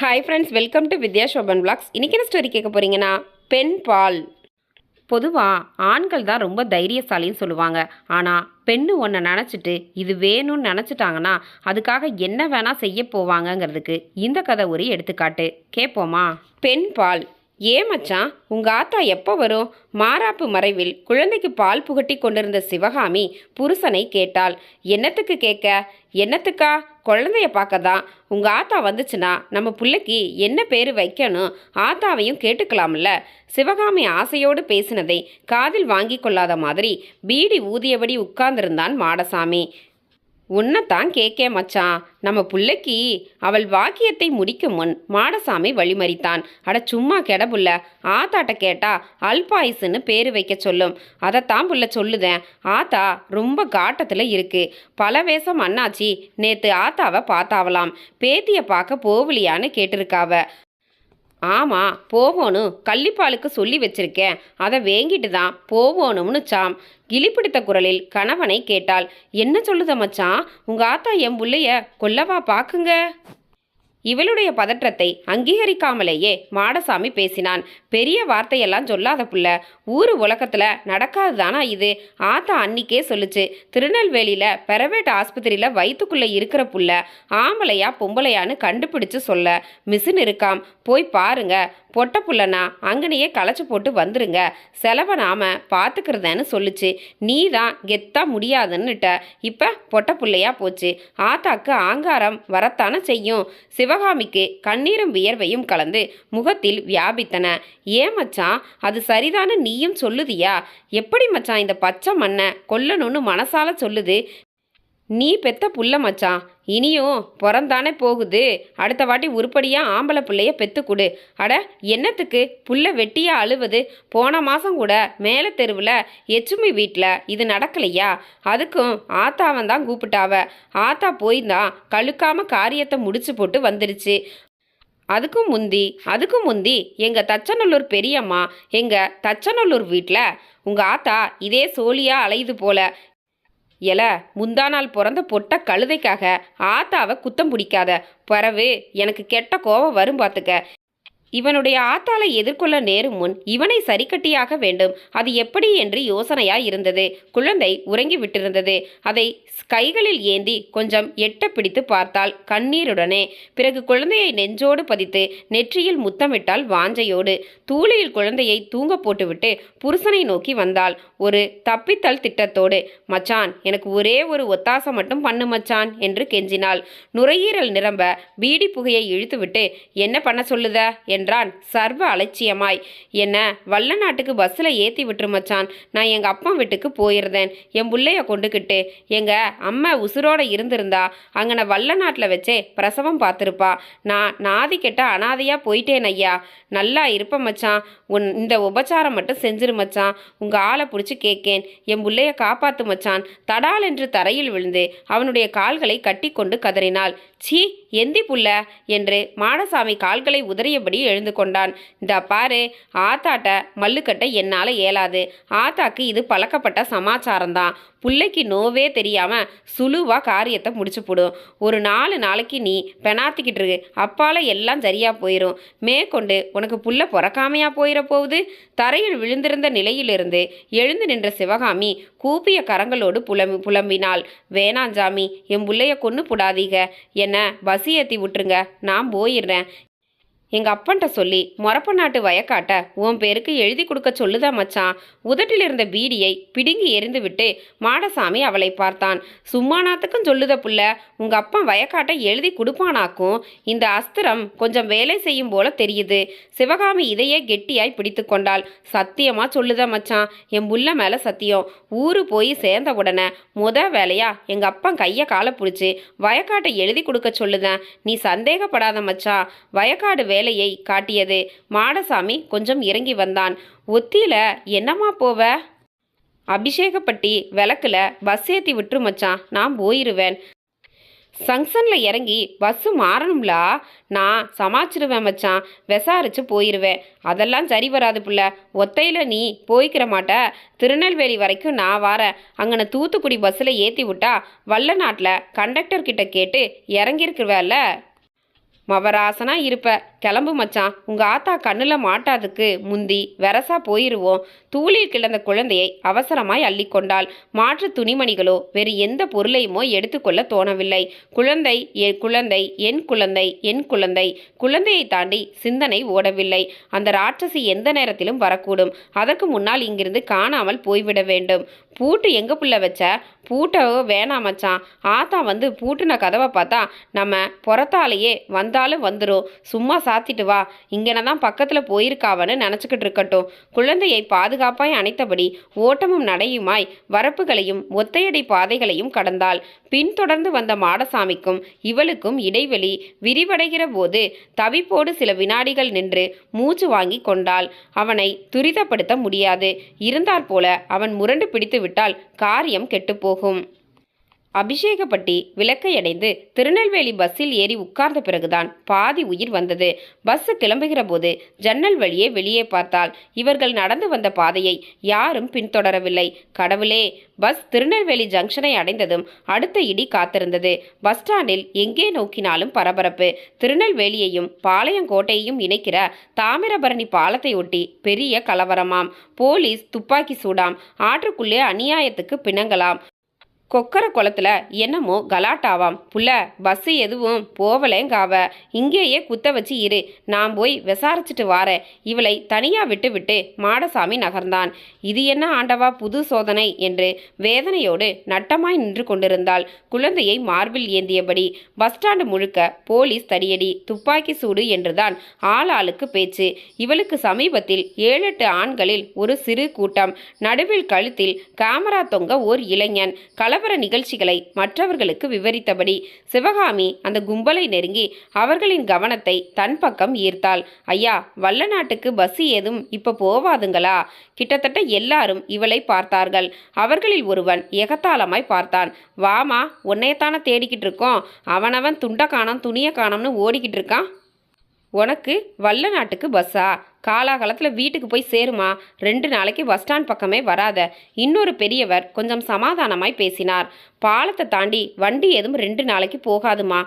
Hi friends welcome to Vidya Shoban blogs இன்றைக்கி என்ன story கேட்க போகிறீங்கன்னா பெண் பால். பொதுவாக ஆண்கள் தான் ரொம்ப தைரியசாலின்னு சொல்லுவாங்க. ஆனால் பெண்ணு ஒன்றை நினச்சிட்டு இது வேணும்னு நினச்சிட்டாங்கன்னா அதுக்காக என்ன வேணால் செய்ய போவாங்கங்கிறதுக்கு இந்த கதை ஒரு எடுத்துக்காட்டு. கேட்போமா பெண் பால். ஏன் மச்சான் உங்கள் ஆத்தா எப்போ வரும்? மாறாப்பு மறைவில் குழந்தைக்கு பால் புகட்டி கொண்டிருந்த சிவகாமி புருஷனை கேட்டாள். என்னத்துக்கு கேட்க? என்னத்துக்கா? குழந்தைய பார்க்க தான் உங்கள் ஆத்தா வந்துச்சுன்னா நம்ம பிள்ளைக்கு என்ன பேர் வைக்கணும்? ஆத்தாவையும் கேட்டுக்கலாம்ல. சிவகாமி ஆசையோடு பேசினதை காதில் வாங்கி கொள்ளாத மாதிரி பீடி ஊதியபடி உட்கார்ந்திருந்தான் மாடசாமி. உன்னைத்தான் கேக்கே மச்சான் நம்ம புள்ளைக்கு அவள் வாக்கியத்தை முடிக்கும் முன் மாடசாமி வழிமறித்தான். அட சும்மா கெடபுள்ள ஆத்தாட்ட கேட்டா அல்பாயுசுன்னு பேர் வைக்க சொல்லும். அதைத்தான் புள்ள சொல்லுதேன் ஆத்தா ரொம்ப காட்டத்தில் இருக்கு. பல வேஷம் அண்ணாச்சி. நேத்து ஆத்தாவை பார்த்தாவலாம் பேத்தியை பார்க்க போவலியான்னு கேட்டிருக்காவ. ஆமாம் போவோணும் கள்ளிப்பாலுக்கு சொல்லி வச்சிருக்கேன் அதை வேங்கிட்டு தான் போவோணும்னு சாம். கிளிப்பிடித்த குரலில் கணவனை கேட்டாள். என்ன சொல்லுத மச்சான்? உங்கள் ஆத்தா என் புள்ளைய கொல்லவா பார்க்குங்க இவளுடைய பதற்றத்தை அங்கீகரிக்காமலேயே மாடசாமி பேசினான். பெரிய வார்த்தையெல்லாம் சொல்லாத புள்ள ஊரு உலகத்துல நடக்காது தானா இது? ஆத்தா அன்னிக்கே சொல்லுச்சு திருநெல்வேலியில பிரைவேட் ஆஸ்பத்திரியில வயிற்றுக்குள்ள இருக்கிற புள்ள ஆம்பளையா பொம்பளையான்னு கண்டுபிடிச்சு சொல்ல மிஷின் இருக்காம். போய் பாருங்க பொட்ட புள்ளனா அங்கனையே களைச்சி போட்டு வந்துருங்க. செலவை நாம பார்த்துக்கிறதேன்னு சொல்லுச்சு. நீ தான் கெத்தா முடியாதுன்னுட்ட. இப்போ பொட்ட புள்ளையா போச்சு. ஆத்தாக்கு ஆங்காரம் வரத்தானே செய்யும். சிவகாமிக்கு கண்ணீரும் வியர்வையும் கலந்து முகத்தில் வியாபித்தன. ஏன் மச்சான் அது சரிதானு நீயும் சொல்லுதியா? எப்படி மச்சான் இந்த பச்சை மண்ணை கொல்லணும்னு மனசால சொல்லுது? நீ பெத்த புள்ள மச்சான். இனியும் பிறந்தானே போகுது. அடுத்த வாட்டி உருப்படியாக ஆம்பளை பிள்ளைய பெத்து கொடு. அட என்னத்துக்கு? புள்ள வெட்டியா அழுவது? போன மாதம் கூட மேலே தெருவில் எச்சுமி வீட்டில் இது நடக்கலையா? அதுக்கும் ஆத்தாவன் தான் கூப்பிட்டாவ. ஆத்தா போய் தான் காரியத்தை முடிச்சு போட்டு வந்துருச்சு. அதுக்கும் முந்தி அதுக்கும் முந்தி எங்கள் தச்சநல்லூர் பெரியம்மா எங்கள் தச்சநல்லூர் வீட்டில் உங்கள் ஆத்தா இதே சோழியாக அலையுது போல. எல முந்தா நாள் பிறந்த பொட்ட கழுதைக்காக ஆத்தாவை குத்தம் பிடிக்காத. பிறவு எனக்கு கெட்ட கோவம் வரும் பார்த்துக்க இவனுடைய ஆத்தாளை எதிர்கொள்ள நேரும் முன் இவனை சரிக்கட்டியாக வேண்டும். அது எப்படி என்று யோசனையாய் இருந்தது. குழந்தை உறங்கி விட்டிருந்தது. அதை கைகளில் ஏந்தி கொஞ்சம் எட்ட பிடித்து பார்த்தாள் கண்ணீருடனே. பிறகு குழந்தையை நெஞ்சோடு பதித்து நெற்றியில் முத்தமிட்டாள் வாஞ்சையோடு. தூளியில் குழந்தையை தூங்க போட்டுவிட்டு புருஷனை நோக்கி வந்தாள். ஒரு தப்பித்தல் திட்டத்தோடு மச்சான் எனக்கு ஒரே ஒரு ஒத்தாசம் மட்டும் பண்ணு மச்சான் என்று கெஞ்சினாள். நுரையீரல் நிரம்ப பீடி புகையை இழுத்துவிட்டு என்ன பண்ண சொல்லுத? என்றான். சர்வ அலட்சியமாய். என்ன வல்ல நாட்டுக்கு பஸ்ஸில் ஏற்றி விட்டுரு மச்சான். நான் எங்கள் அப்பா வீட்டுக்கு போயிருந்தேன். என் பிள்ளைய கொண்டுக்கிட்டு எங்கள் அம்மா உசுரோட இருந்திருந்தா அங்கன வல்ல நாட்டில் வச்சே பிரசவம் பார்த்துருப்பா. நான் நாதி கெட்ட அனாதையாக போயிட்டேன் ஐயா. நல்லா இருப்ப மச்சான். உன் இந்த உபச்சாரம் மட்டும் செஞ்சிரு மச்சான். உங்கள் ஆளை பிடிச்சி கேட்கேன் என் பிள்ளைய காப்பாத்து மச்சான். தடால் என்று தரையில் விழுந்து அவனுடைய கால்களை கட்டிக்கொண்டு கதறினாள். சீ எந்தி புள்ள என்று மாடசாமி கால்களை உதறியபடி எழுந்து கொண்டான். இந்த பாரு ஆத்தாட்ட மல்லுக்கட்ட என்னால் இயலாது. ஆத்தாக்கு இது பழக்கப்பட்ட சமாச்சாரம்தான். புள்ளைக்கு நோவே தெரியாமல் சுழுவாக காரியத்தை முடிச்சு போடும் ஒரு நாலு நாளைக்கு நீ பெணாத்திக்கிட்டு இருக்கு அப்பால எல்லாம் சரியாக போயிடும் மேற்கொண்டு உனக்கு புள்ள பிறக்காமையா போயிட போகுது? தரையில் விழுந்திருந்த நிலையிலிருந்து எழுந்து நின்ற சிவகாமி கூப்பிய கரங்களோடு புலம்பி புலம்பினாள். வேணாஞ்சாமி என் புள்ளைய கொன்று புடாதீங்க என்ன பசி ஏற்றி விட்டுருங்க. நான் போயிடுறேன். எங்கள் அப்பன்ட்ட சொல்லி மொரப்ப நாட்டு வயக்காட்ட உன் பேருக்கு எழுதி கொடுக்க சொல்லுதா மச்சான்? உதட்டில் இருந்த பீடியை பிடுங்கி எறிந்து விட்டு மாடசாமி அவளை பார்த்தான். சும்மானாத்துக்கும் சொல்லுத புள்ள உங்க அப்பா வயக்காட்டை எழுதி கொடுப்பானாக்கும் இந்த அஸ்திரம் கொஞ்சம் வேலை செய்யும் போல தெரியுது. சிவகாமி இதையே கெட்டியாய் பிடித்து கொண்டாள். சத்தியமா சொல்லுதா மச்சான்? என் புள்ள மேல சத்தியம். ஊரு போய் சேர்ந்த உடனே முத வேலையா எங்க அப்பா கையை காலை பிடிச்சி வயக்காட்டை எழுதி கொடுக்க சொல்லுதேன். நீ சந்தேகப்படாத மச்சான். வயக்காடு வேலையை காட்டியது. மாடசாமி கொஞ்சம் இறங்கி வந்தான். ஒத்தியில என்னம்மா போவ? அபிஷேகப்பட்டி விளக்குல பஸ் ஏற்றி விட்டுரு மச்சான். நான் போயிருவேன். சங்ஷனில் இறங்கி பஸ்ஸு மாறணும்லா? நான் சமாச்சிருவேன் மச்சான். விசாரிச்சு போயிடுவேன் அதெல்லாம் சரி வராது புள்ள. ஒத்தையில் நீ போய்க்கிற மாட்ட. திருநெல்வேலி வரைக்கும் நான் வரேன். அங்கன தூத்துக்குடி பஸ்ஸில் ஏற்றி விட்டா வல்ல நாட்டில் கண்டக்டர் கிட்ட கேட்டு இறங்கியிருக்குவேல்ல மவராசனா இருப்ப. கிளம்பு மச்சான். உங்க ஆத்தா கண்ணுல மாட்டாதுக்கு முந்தி வெரசா போயிருவோம். தூளில் கிடந்த குழந்தையை அவசரமாய் அள்ளிக்கொண்டாள் மாற்று துணிமணிகளோ வேறு எந்த பொருளையுமோ எடுத்துக்கொள்ள தோணவில்லை. குழந்தை என் குழந்தை என் குழந்தை என் குழந்தை. குழந்தையை தாண்டி சிந்தனை ஓடவில்லை. அந்த ராட்சசி எந்த நேரத்திலும் வரக்கூடும். அதற்கு முன்னால் இங்கிருந்து காணாமல் போய்விட வேண்டும். பூட்டு எங்கே புள்ள வச்ச? பூட்டை வேணாம் மச்சான். ஆத்தா வந்து பூட்டுன கதவை பார்த்தா நம்ம புறத்தாலேயே வந்தாலும் வந்துடும் சும்மா சாத்திட்டு வா. இங்கன தான் பக்கத்தில் போயிருக்காவன்னு நினச்சிக்கிட்டு இருக்கட்டும். குழந்தையை பாதுகாப்பாய் அணைத்தபடி ஓட்டமும் நடையுமாய் வரப்புகளையும் ஒத்தையடி பாதைகளையும் கடந்தாள். பின்தொடர்ந்து வந்த மாடசாமிக்கும் இவளுக்கும் இடைவெளி விரிவடைகிற போது தவிப்போடு சில வினாடிகள் நின்று மூச்சு வாங்கி கொண்டாள். அவனை துரிதப்படுத்த முடியாது. இருந்தாற்போல அவன் முரண்டு பிடித்து விட்டால் காரியம் கெட்டுப்போகும். அபிஷேகப்பட்டி விளக்கை அடைந்து திருநெல்வேலி பஸ்ஸில் ஏறி உட்கார்ந்த பிறகுதான் பாதி உயிர் வந்தது. பஸ் கிளம்புகிற போது ஜன்னல் வழியே வெளியே பார்த்தால் இவர்கள் நடந்து வந்த பாதையை யாரும் பின்தொடரவில்லை. கடவுளே! பஸ் திருநெல்வேலி ஜங்ஷனை அடைந்ததும் அடுத்த இடி காத்திருந்தது. பஸ் ஸ்டாண்டில் எங்கே நோக்கினாலும் பரபரப்பு. திருநெல்வேலியையும் பாளையங்கோட்டையையும் இணைக்கிற தாமிரபரணி பாலத்தை ஒட்டி பெரிய கலவரமாம். போலீஸ் துப்பாக்கி சூடாம். ஆற்றுக்குள்ளே அநியாயத்துக்கு பிணங்கலாம் கொக்கர குளத்துல என்னமோ கலாட்டாவாம். புள்ள பஸ்ஸு எதுவும் போவலேங்காவ. இங்கேயே குத்த வச்சு இரு. நான் போய் விசாரிச்சுட்டு வாரேன். இவளை தனியா விட்டு விட்டு மாடசாமி நகர்ந்தான். இது என்ன ஆண்டவா புது சோதனை என்று வேதனையோடு நட்டமாய் நின்று கொண்டிருந்தாள். குழந்தையை மார்பில் ஏந்தியபடி பஸ் ஸ்டாண்டு முழுக்க போலீஸ் தடியடி துப்பாக்கி சூடு என்றுதான் ஆளாளுக்கு பேச்சு. இவளுக்கு சமீபத்தில் ஏழெட்டு ஆண்களில் ஒரு சிறு கூட்டம். நடுவில் கழுத்தில் கேமரா தொங்க ஓர் இளைஞன். கலவர நிகழ்ச்சிகளை மற்றவர்களுக்கு விவரித்தபடி சிவகாமி அந்த கும்பலை நெருங்கி அவர்களின் கவனத்தை தன் பக்கம் ஈர்த்தாள். ஐயா வல்ல நாட்டுக்கு பஸ் ஏதும் இப்ப போவாதுங்களா? கிட்டத்தட்ட எல்லாரும் இவளை பார்த்தார்கள். அவர்களில் ஒருவன் எகத்தாளமாய் பார்த்தான். வாமா உன்னையத்தானே தேடிக்கிட்டு இருக்கோம்? அவனவன் துண்டை காணம் துணியை காணம்னு ஓடிக்கிட்டு இருக்கான்? உனக்கு வல்ல நாட்டுக்கு பஸ்ஸா? காலாகாலத்தில் வீட்டுக்கு போய் சேருமா? ரெண்டு நாளைக்கு பஸ் ஸ்டாண்ட் பக்கமே வராத. இன்னொரு பெரியவர் கொஞ்சம் சமாதானமாய் பேசினார். பாலத்தை தாண்டி வண்டி எதுவும் ரெண்டு நாளைக்கு போகாதுமா?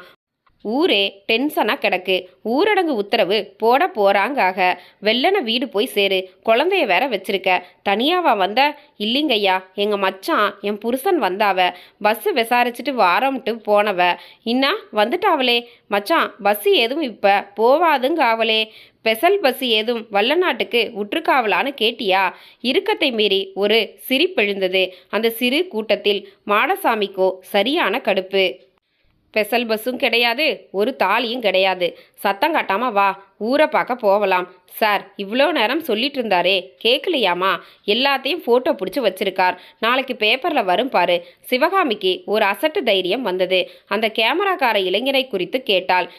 ஊரே டென்ஷனாக கிடக்கு. ஊரடங்கு உத்தரவு போட போகிறாங்காக வெள்ளனை வீடு போய் சேரு. குழந்தைய வேற வச்சிருக்க. தனியாவா வந்த? இல்லைங்கய்யா எங்கள் மச்சான் என் புருஷன் வந்தாவ. பஸ்ஸு விசாரிச்சுட்டு வாரம்ட்டு போனவ. இன்னா வந்துட்டாவளே. மச்சான் பஸ்ஸு எதுவும் இப்போ? போவாதுங்காவலே ஸ்பெஷல் பஸ் ஏதும் வல்லநாட்டுக்கு உற்றுக்காவலான்னு கேட்டியா? இறுக்கத்தை மீறி ஒரு சிரிப்பெழுந்தது. அந்த சிறு கூட்டத்தில் மாடசாமிக்கோ சரியான கடுப்பு. ஸ்பெஷல் பஸ்ஸும் கிடையாது ஒரு தாலியும் கிடையாது. சத்தம் காட்டாம வா ஊரை பார்க்க போகலாம். சார் இவ்வளோ நேரம் சொல்லிட்டு இருந்தாரே கேட்கலையாமா எல்லாத்தையும் ஃபோட்டோ பிடிச்சி வச்சிருக்கார். நாளைக்கு பேப்பரில் வரும் பாரு. சிவகாமிக்கு ஒரு அசட்டு தைரியம் வந்தது. அந்த கேமராக்கார இளைஞரை குறித்து கேட்டாள்.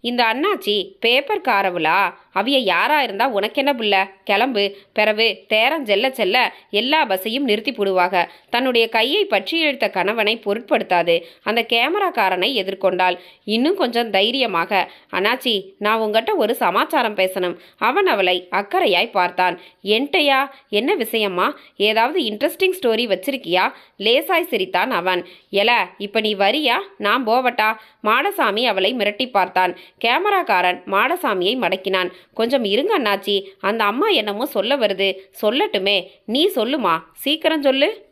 இந்த அண்ணாச்சி பேப்பர் காரவுலா அவிய யாரா இருந்தா உனக்கென்ன புள்ள? கிளம்பு. பிறவு தேரம் செல்ல செல்ல எல்லா பஸ்ஸையும் நிறுத்தி போடுவாங்க தன்னுடைய கையை பற்றி இழுத்த கணவனை பொருட்படுத்தாது. அந்த கேமராக்காரனை எதிர்கொண்டாள். இன்னும் கொஞ்சம் தைரியமாக அண்ணாச்சி நான் உங்ககிட்ட ஒரு சமாச்சாரம் பேசணும். அவன் அவளை அக்கறையாய் பார்த்தான். என்கிட்டயா? என்ன விஷயம்மா? ஏதாவது இன்ட்ரெஸ்டிங் ஸ்டோரி வச்சிருக்கியா? லேசாய் சிரித்தான் அவன். எல இப்ப நீ வரியா? நான் போவட்டா? மாடசாமி அவளை மிரட்டி பார்த்தான். கேமராக்காரன் மாடசாமியை மடக்கினான். கொஞ்சம் இருங்க அண்ணாச்சி அந்த அம்மா என்னமோ சொல்ல வருது. சொல்லட்டுமே. நீ சொல்லுமா? சீக்கிரம் சொல்லு.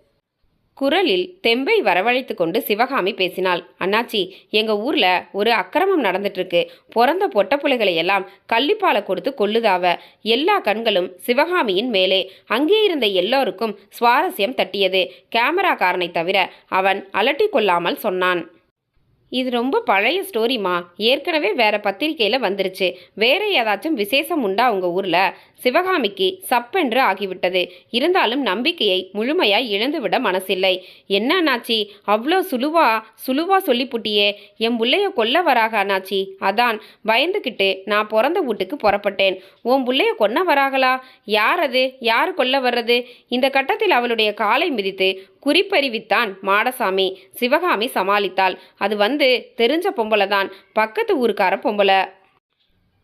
குரலில் தெம்பை வரவழைத்து கொண்டு சிவகாமி பேசினாள். அண்ணாச்சி எங்க ஊர்ல ஒரு அக்கிரமம் நடந்துட்டு இருக்கு பிறந்த பொட்டப்புலைகளை எல்லாம் கள்ளிப்பாலை கொடுத்து கொள்ளுதாவ எல்லா கண்களும் சிவகாமியின் மேலே. அங்கே இருந்த எல்லோருக்கும் சுவாரஸ்யம் தட்டியது. கேமராக்காரனை தவிர அவன் அலட்டி கொள்ளாமல் சொன்னான். இது ரொம்ப பழைய ஸ்டோரிமா ஏற்கனவே வேற பத்திரிக்கையில் வந்துருச்சு. வேற ஏதாச்சும் விசேஷம் உண்டா உங்கள் ஊரில்? சிவகாமிக்கு சப்பென்று ஆகிவிட்டது. இருந்தாலும் நம்பிக்கையை முழுமையாய் இழந்துவிட மனசில்லை. என்ன அண்ணாச்சி? அவ்வளோ சுழுவா சுழுவா சொல்லி புட்டியே என் புள்ளைய கொல்ல வராக அண்ணாச்சி. அதான் பயந்துக்கிட்டு நான் பிறந்த வீட்டுக்கு புறப்பட்டேன். உன் புள்ளைய கொன்ன வராகளா? யார் அது? யார் கொல்ல வர்றது? இந்த கட்டத்தில் அவளுடைய காலை மிதித்து குறிப்பறிவித்தான் மாடசாமி. சிவகாமி சமாளித்தாள். அது வந்து தெரிஞ்ச பொம்பளை தான் பக்கத்து ஊருக்கார பொம்பளை.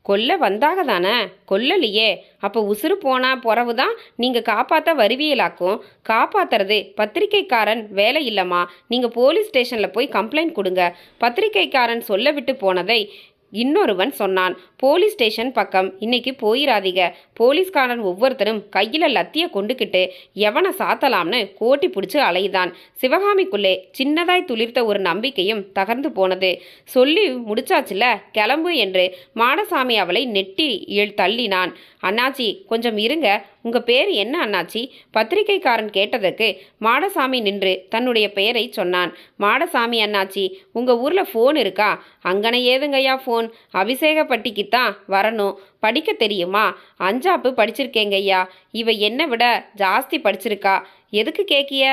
கொல்ல வந்தாக தானே? கொல்லலையே. அப்போ உசுறு போனா பிறவு தான் நீங்கள் காப்பாற்ற வருவியலாக்கும். காப்பாத்துறது பத்திரிக்கைக்காரன் வேலை இல்லைம்மா. நீங்கள் போலீஸ் ஸ்டேஷனில் போய் கம்ப்ளைண்ட் கொடுங்க. பத்திரிக்கைக்காரன் சொல்ல விட்டு போனதை இன்னொருவன் சொன்னான். போலீஸ் ஸ்டேஷன் பக்கம். இன்னைக்கு போயிடாதீங்க போலீஸ்காரன் ஒவ்வொருத்தரும் கையில் லத்திய கொண்டுக்கிட்டு எவனை சாத்தலாம்னு கோட்டி பிடிச்சி அலையுதான். சிவகாமிக்குள்ளே சின்னதாய் துளிர்த்த ஒரு நம்பிக்கையும் தகர்ந்து போனது. சொல்லி முடிச்சாச்சுல கிளம்பு என்று மாடசாமி அவளை நெட்டி இழ் தள்ளினான். அண்ணாச்சி கொஞ்சம் இருங்க. உங்க பேர் என்ன அண்ணாச்சி? பத்திரிகைக்காரன் கேட்டதற்கு மாடசாமி நின்று தன்னுடைய பெயரை சொன்னான். மாடசாமி அண்ணாச்சி உங்க ஊர்ல ஃபோன் இருக்கா? அங்கன ஏதுங்கய்யா ஃபோன்? அபிஷேகப்பட்டிக்கு தான் வரணும். படிக்க தெரியுமா? அஞ்சாப்பு படிச்சிருக்கேங்கய்யா இவ என்னை விட ஜாஸ்தி படிச்சிருக்கா. எதுக்கு கேக்கிய?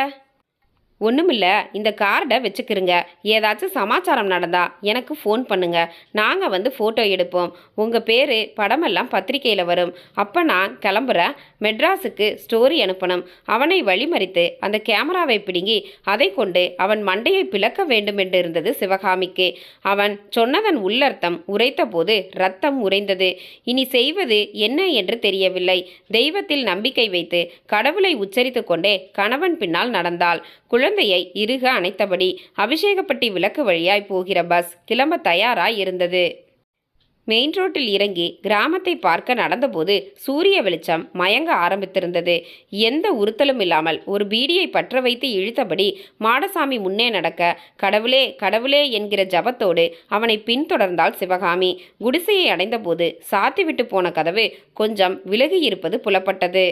ஒன்றுமில்ல இந்த கார்டை வச்சுக்கிருங்க. ஏதாச்சும் சமாச்சாரம் நடந்தா எனக்கு ஃபோன் பண்ணுங்க. நாங்கள் வந்து ஃபோட்டோ எடுப்போம். உங்கள் பேர் படமெல்லாம் பத்திரிக்கையில் வரும். அப்போ நான் கிளம்புறேன். மெட்ராஸுக்கு ஸ்டோரி அனுப்பணும். அவனை வழிமறித்து அந்த கேமராவை பிடுங்கி அதை கொண்டு அவன் மண்டையை பிளக்க வேண்டும் என்று இருந்தது சிவகாமிக்கு. அவன் சொன்னதன் உள்ளர்த்தம் உரைத்த போது ரத்தம் உறைந்தது. இனி செய்வது என்ன என்று தெரியவில்லை. தெய்வத்தில் நம்பிக்கை வைத்து கடவுளை உச்சரித்து கொண்டே கணவன் பின்னால் நடந்தாள். குழந்தையை இறுக அணைத்தபடி அபிஷேகப்பட்டி விளக்கு வழியாய் போகிற பஸ் கிளம்ப தயாராய் இருந்தது மெயின் ரோட்டில் இறங்கி கிராமத்தை பார்க்க நடந்தபோது சூரிய வெளிச்சம் மயங்க ஆரம்பித்திருந்தது. எந்த உறுத்தலும் இல்லாமல் ஒரு பீடியை பற்ற வைத்து இழுத்தபடி மாடசாமி முன்னே நடக்க கடவுளே கடவுளே என்கிற ஜபத்தோடு அவனை பின்தொடர்ந்தாள் சிவகாமி. குடிசையை அடைந்தபோது சாத்திவிட்டு போன கதவு கொஞ்சம் விலகியிருப்பது புலப்பட்டது.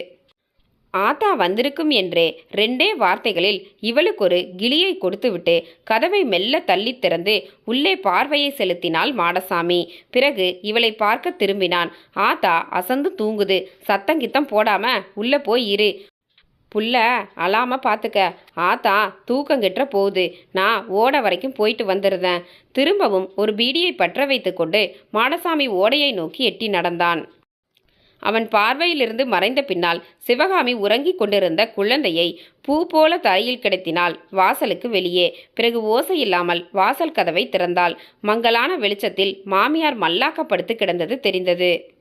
ஆத்தா வந்திருக்கும் என்றே ரெண்டே வார்த்தைகளில் இவளுக்கு ஒரு கிளியை கொடுத்துவிட்டு கதவை மெல்ல தள்ளித் திறந்து உள்ளே பார்வையை செலுத்தினாள் மாடசாமி. பிறகு இவளை பார்க்க திரும்பினான். ஆத்தா அசந்து தூங்குது. சத்தங்கித்தம் போடாம உள்ள போய் இரு. புள்ள அழாம பார்த்துக்க ஆத்தா தூக்கங்கிட்ட போகுது. நான் ஓட வரைக்கும் போயிட்டு வந்துருந்தேன். திரும்பவும் ஒரு பீடியை பற்ற வைத்துக்கொண்டு மாடசாமி ஓடையை நோக்கி எட்டி நடந்தான். அவன் பார்வையிலிருந்து மறைந்த பின்னால் சிவகாமி உறங்கிக் கொண்டிருந்த குழந்தையை பூ போல தரையில் கிடத்தினாள். வாசலுக்கு வெளியே. பிறகு ஓசையில்லாமல் வாசல் கதவை திறந்தாள். மங்கலான வெளிச்சத்தில் மாமியார் மல்லாக்கப்படுத்து கிடந்தது தெரிந்தது.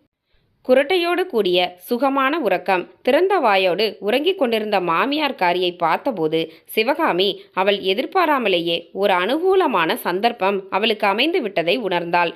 குரட்டையோடு கூடிய சுகமான உறக்கம். திறந்த வாயோடு உறங்கிக் கொண்டிருந்த மாமியார் காரியை பார்த்தபோது சிவகாமி அவள் எதிர்பாராமலேயே ஒரு அனுகூலமான சந்தர்ப்பம் அவளுக்கு அமைந்து விட்டதை உணர்ந்தாள்.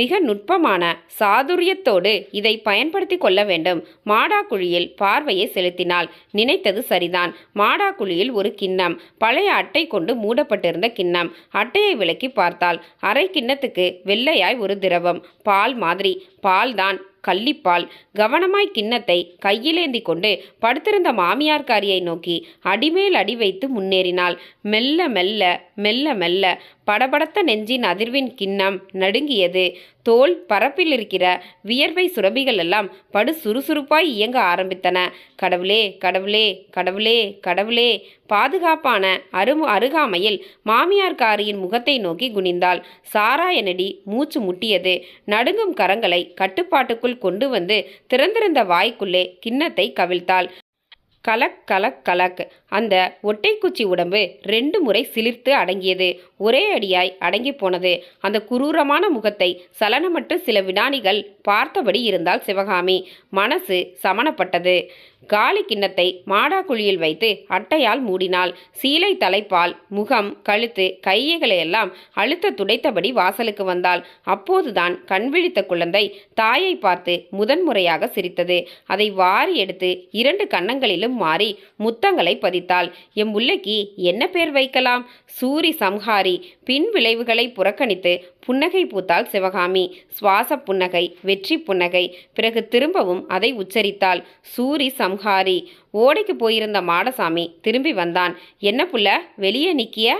மிக நுட்பமான சாதுரியத்தோடு இதை பயன்படுத்தி கொள்ள வேண்டும். மாடாக்குழியில் பார்வையை செலுத்தினாள் நினைத்தது சரிதான். மாடாக்குழியில் ஒரு கிண்ணம் பழைய அட்டை கொண்டு மூடப்பட்டிருந்த கிண்ணம். அட்டையை விலக்கி பார்த்தாள் அரை கிண்ணத்துக்கு வெள்ளையாய் ஒரு திரவம். பால் மாதிரி பால்தான் கள்ளிப்பால். கவனமாய் கிண்ணத்தை கையிலேந்தி கொண்டு படுத்திருந்த மாமியார்காரியை நோக்கி அடிமேல் அடி வைத்து முன்னேறினாள். மெல்ல மெல்ல மெல்ல மெல்ல படபடத்த நெஞ்சின் அதிர்வின் கிண்ணம் நடுங்கியது. தோல் பரப்பில் இருக்கிற வியர்வை சுரபிகள் எல்லாம் படு சுறுசுறுப்பாய் இயங்க ஆரம்பித்தன. கடவுளே கடவுளே கடவுளே கடவுளே. பாதுகாப்பான அருமு அருகாமையில் மாமியார்காரியின் முகத்தை நோக்கி குனிந்தாள். சாராயனடி மூச்சு முட்டியது. நடுங்கும் கரங்களை கட்டுப்பாட்டுக்குள் கொண்டு வந்து திறந்திருந்த வாய்க்குள்ளே கிண்ணத்தை கவிழ்த்தாள். கலக் கலக் கலக். அந்த ஒட்டைக்குச்சி உடம்பு ரெண்டு முறை சிலிர்த்து அடங்கியது. ஒரே அடியாய் அடங்கி போனது. அந்த குரூரமான முகத்தை சலனமற்று சில வினாடிகள் பார்த்தபடி இருந்தால் சிவகாமி. மனசு சமணப்பட்டது. காலி கிண்ணத்தை மாடாக்குழியில் வைத்து அட்டையால் மூடினாள். சீலை தலைப்பால் முகம் கழுத்து கையைகளையெல்லாம் அழுத்த துடைத்தபடி வாசலுக்கு வந்தாள். அப்போதுதான் கண் விழித்த குழந்தை தாயை பார்த்து முதன்முறையாக சிரித்தது. அதை வாரி எடுத்து இரண்டு கன்னங்களிலும் மாறி முத்தங்களை பதித்தாள். எம் முல்லைக்கு என்ன பேர் வைக்கலாம்? சூரி சம்ஹாரி பின் விளைவுகளை புறக்கணித்து புன்னகை பூத்தாள் சிவகாமி. சுவாச புன்னகை வெற்றி புன்னகை. பிறகு திரும்பவும் அதை உச்சரித்தாள். சூரி சம்ஹாரி ஓடைக்கு போயிருந்த மாடசாமி திரும்பி வந்தான். என்ன புள்ள வெளியே நிக்கிய?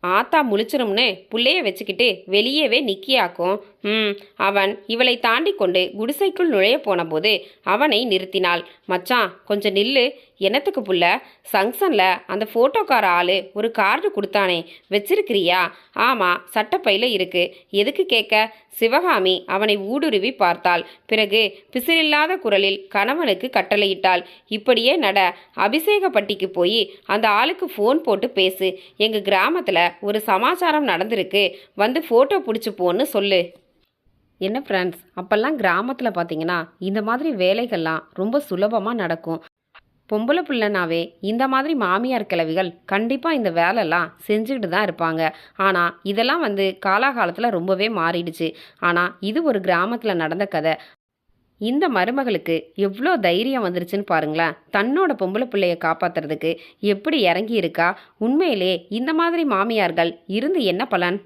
ஆத்தா முழிச்சிரும்னு புள்ளைய வச்சுக்கிட்டு வெளியவே நிக்கியாக்கும். ம் அவன் இவளை தாண்டி கொண்டு குடிசைக்குள் நுழைய போனபோது அவனை நிறுத்தினாள். மச்சான் கொஞ்சம் நில்லு. என்னத்துக்கு புள்ள? சங்ஷனில் அந்த ஃபோட்டோக்கார ஆள் ஒரு கார்டு கொடுத்தானே. வச்சிருக்கிறியா? ஆமாம் சட்டப்பையில் இருக்கு. எதுக்கு கேட்க? சிவகாமி அவனை ஊடுருவி பார்த்தாள். பிறகு பிசிறில்லாத குரலில் கணவனுக்கு கட்டளையிட்டாள். இப்படியே நட. அபிஷேகப்பட்டிக்கு போய் அந்த ஆளுக்கு ஃபோன் போட்டு பேசு. எங்கள் கிராமத்தில் ஒரு சமாச்சாரம் நடந்திருக்கு. வந்து ஃபோட்டோ பிடிச்சி போன்னு சொல்லு. என்ன ஃப்ரெண்ட்ஸ் அப்போல்லாம் கிராமத்தில் பார்த்தீங்கன்னா இந்த மாதிரி வேலைகள்லாம் ரொம்ப சுலபமாக நடக்கும். பொம்பளை பிள்ளைனாவே இந்த மாதிரி மாமியார் கிழவிகள் கண்டிப்பாக இந்த வேலைலாம் செஞ்சுக்கிட்டு தான் இருப்பாங்க. ஆனால் இதெல்லாம் வந்து காலாகாலத்தில் ரொம்பவே மாறிடுச்சு. ஆனால் இது ஒரு கிராமத்தில் நடந்த கதை. இந்த மருமகளுக்கு எவ்வளோ தைரியம் வந்துருச்சுன்னு பாருங்களேன். தன்னோட பொம்பளை பிள்ளைய காப்பாத்துறதுக்கு எப்படி இறங்கி இருக்கா உண்மையிலே இந்த மாதிரி மாமியார்கள் இருந்து என்ன பலன்?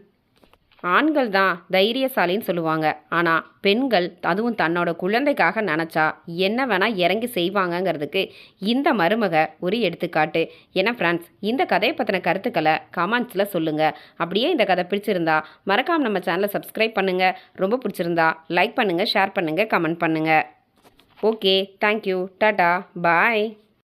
ஆண்கள் தான் தைரியசாலின்னு சொல்லுவாங்க. ஆனால் பெண்கள் அதுவும் தன்னோட குழந்தைக்காக நினச்சா என்ன வேணால் இறங்கி செய்வாங்கங்கிறதுக்கு இந்த மருமக ஒரு எடுத்துக்காட்டு. ஏன்னா ஃப்ரெண்ட்ஸ் இந்த கதையை பற்றின கருத்துக்களை கமெண்ட்ஸில் சொல்லுங்கள் அப்படியே இந்த கதை பிடிச்சிருந்தா மறக்காம நம்ம சேனலை சப்ஸ்கிரைப் பண்ணுங்கள் ரொம்ப பிடிச்சிருந்தா லைக் பண்ணுங்கள் ஷேர் பண்ணுங்கள் கமெண்ட் பண்ணுங்கள் ஓகே தேங்க்யூ டாடா பாய்